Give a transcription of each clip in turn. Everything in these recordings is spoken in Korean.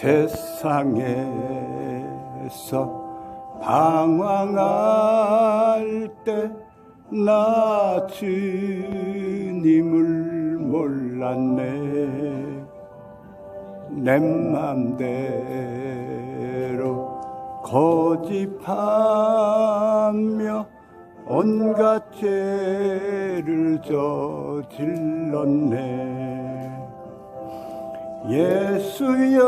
세상에서 방황할 때 나 주님을 몰랐네. 내 맘대로 거짓하며 온갖 죄를 저질렀네 예수여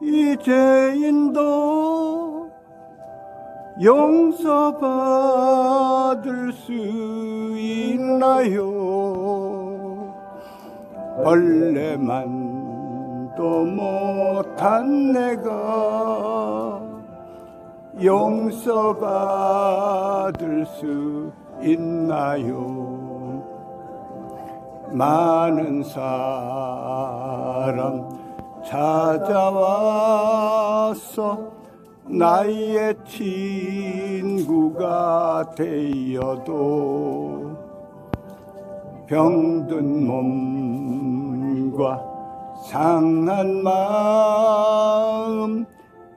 이 죄인도 용서받을 수 있나요? 벌레만도 못한 내가 용서받을 수 있나요 많은 사람 찾아와서 나의 친구가 되어도 병든 몸과 상한 마음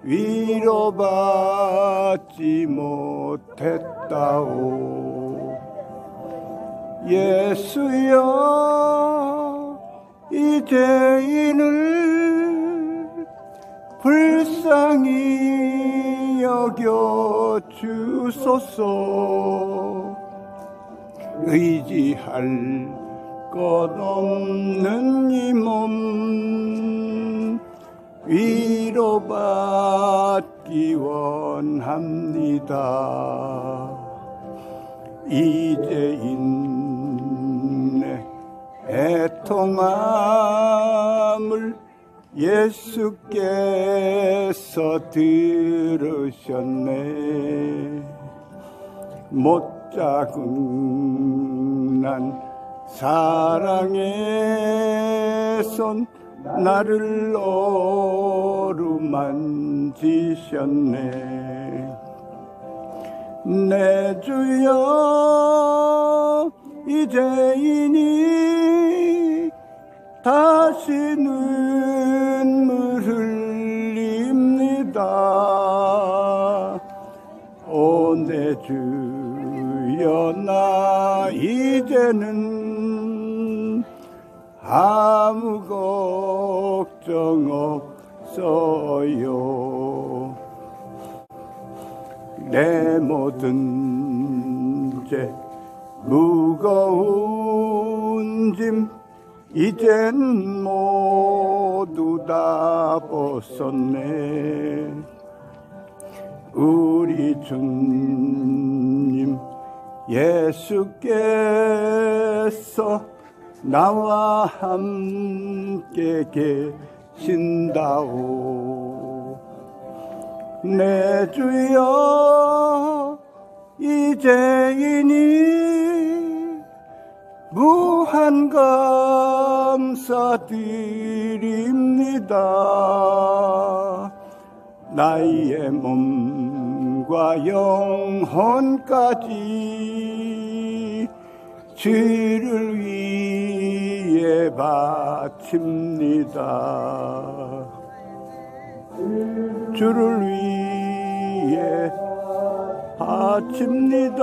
위로받지 못했다오. 예수여 이 죄인을 불쌍히 여겨 주소서. 의지할 것 없는 이 몸 위로받기 원합니다. 이제인내 애통함을 예수께서 들으셨네. 못자국난 사랑의 손 나를 어루만지셨네. 내 주여 이제이니 다시 눈물 흘립니다. 오내 주여 나 이제는 아무 걱정 없어요. 내 모든 죄 무거운 짐 이젠 모두 다 벗었네. 우리 주님 예수께서 나와 함께 계신다오. 내 주여 이제이니 무한 감사드립니다. 나의 몸과 영혼까지 주를 위해 바칩니다. 주를 위해 바칩니다